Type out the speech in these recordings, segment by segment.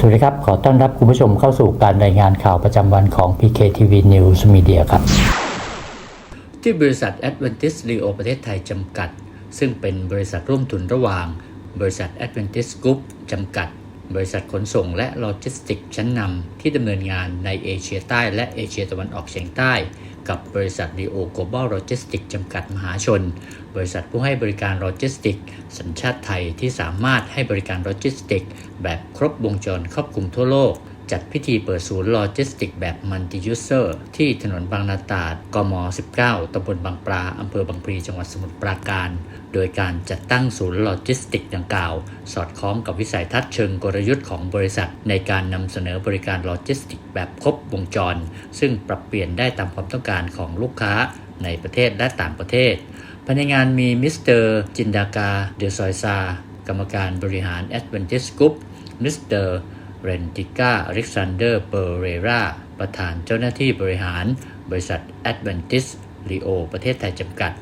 สวัสดีครับ ขอต้อนรับคุณผู้ชมเข้าสู่การรายงานข่าวประจำวันของ PKTV News Media ครับ ที่บริษัท Adventis Rio ประเทศไทยจำกัด ซึ่งเป็นบริษัทร่วมทุนระหว่าง บริษัท Adventis Group จำกัด บริษัทขนส่งและโลจิสติกชั้นนำที่ดำเนินงานในเอเชียใต้และเอเชียตะวันออกเฉียงใต้ กับบริษัท Rio Global Logistics จำกัดมหาชน บริษัทผู้ให้บริการโลจิสติกส์สัญชาติไทยที่สามารถให้บริการโลจิสติก แบบครบวงจรครอบคลุมทั่วโลก จัดพิธีเปิดศูนย์โลจิสติกส์แบบมัลติยูเซอร์ที่ถนนบางนาตราดกม 19ตำบลบางปลาอำเภอบางพลีจังหวัดสมุทรปราการ โดยการจัดตั้งศูนย์โลจิสติกส์ดังกล่าว สอดคล้องกับวิสัยทัศน์เชิงกลยุทธ์ของบริษัท ในการนำเสนอบริการโลจิสติกส์แบบครบวงจร ซึ่งปรับเปลี่ยนได้ตามความต้องการของลูกค้าในประเทศและต่างประเทศภายในงานมีมิสเตอร์จินดากาเดซอยซากรรมการบริหาร Advantage Group มิสเตอร์ เรนติก้าอเล็กซานเดอร์เปเรราประธานเจ้าหน้าที่บริหาร บริษัท Advantage Rio ประเทศไทยจำกัด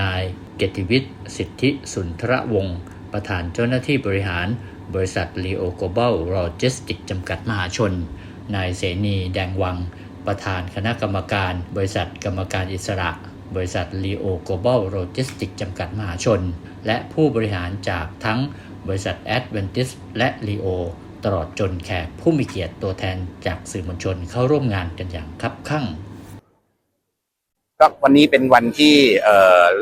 นายเกติวิทย์สิทธิสุนทรวงศ์ประธานเจ้าหน้าที่บริหาร บริษัท Rio Global Logistics จำกัดมหาชน นายเสนีแดงวัง ประธานคณะกรรมการ บริษัทกรรมการอิสระ บริษัท Leo Global Logistics จำกัดมหาชน และผู้บริหารจากทั้งบริษัท Adventis และ Leo ตลอดจนแขกผู้มีเกียรติตัวแทนจากสื่อมวลชนเข้าร่วมงานกันอย่างคับคั่งก็วันนี้เป็นวันที่เ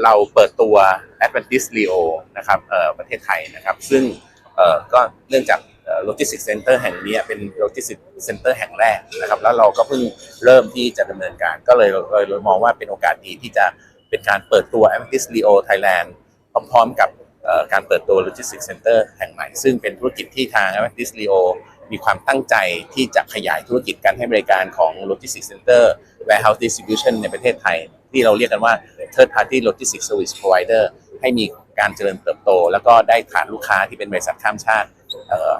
เราเปิดตัว Advantis Leo นะครับประเทศไทยนะครับ ซึ่งก็เนื่องจากโลจิสติกเซ็นเตอร์แห่งนี้เป็นโลจิสติกเซ็นเตอร์แห่งแรกนะครับ แล้วเราก็เพิ่งเริ่มที่จะดำเนินการ ก็เลยเลยมองว่าเป็นโอกาสดีที่จะเป็นการเปิดตัว Advantis Leo Thailand พร้อมๆกับ การเปิดตัวโลจิสติกเซ็นเตอร์แห่งใหม่ ซึ่งเป็นธุรกิจที่ทาง Advantis Leo มีความตั้งใจที่จะขยายธุรกิจการให้บริการของ Logistics Center Warehouse Distribution ในประเทศไทย ที่เราเรียกกันว่า Third Party Logistics Service Provider ให้มีการเจริญเติบโต แล้วก็ได้ฐานลูกค้าที่เป็นบริษัทข้ามชาติ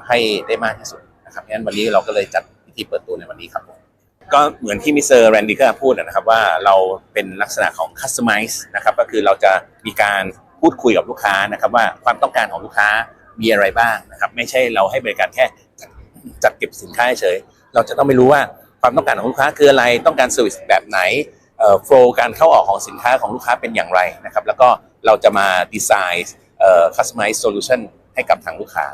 ให้ได้มากที่สุดนะครับงั้นวันนี้เราก็เลยจัดพิธีเปิดตัวในวันนี้ครับก็เหมือนที่มิสเตอร์แรนดิเกอร์พูดนะครับว่าเราเป็นลักษณะของ Customize นะครับก็คือเราจะมีการ พูดคุยกับลูกค้านะครับว่าความต้องการของลูกค้ามีอะไรบ้างนะครับไม่ใช่เราให้บริการแค่จัดเก็บสินค้าเฉย เราจะต้องไม่รู้ว่าความต้องการของลูกค้าคืออะไรต้องการเซอร์วิสแบบไหนเอ่อโฟล์การเข้าออกของสินค้าของลูกค้าเป็นอย่างไรนะครับแล้วก็เราจะมาดีไซน์เอ่อ customize solution ให้กับทางลูกค้า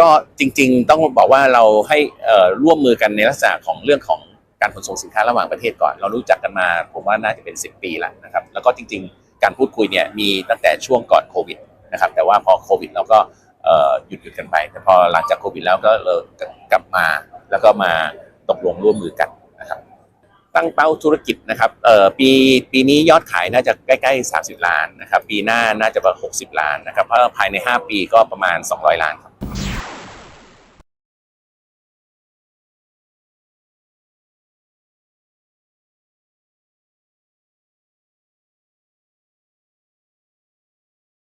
ก็จริงๆต้องบอกว่าเราให้เอ่อร่วมมือกันในลักษณะของเรื่องของการขนส่งสินค้าระหว่างประเทศก่อน เรารู้จักกันมาผมว่าน่าจะเป็น 10 ปีแล้วนะครับ แล้วก็จริง ๆ การพูดคุยเนี่ยมีตั้งแต่ช่วงก่อนโควิดนะครับ แต่ว่าพอโควิดเราก็หยุดหยุดกันไป แต่พอหลังจากโควิดแล้วก็เรากลับมาแล้วก็มาตกลงร่วมมือกันนะครับ ตั้งเป้าธุรกิจนะครับปีปีนี้ยอดขายน่าจะใกล้ๆ 30 ล้านนะครับ ปีหน้าน่าจะประมาณ60 ล้านนะครับเพราะภายใน 5 ปีก็ประมาณ 200 ล้านครับ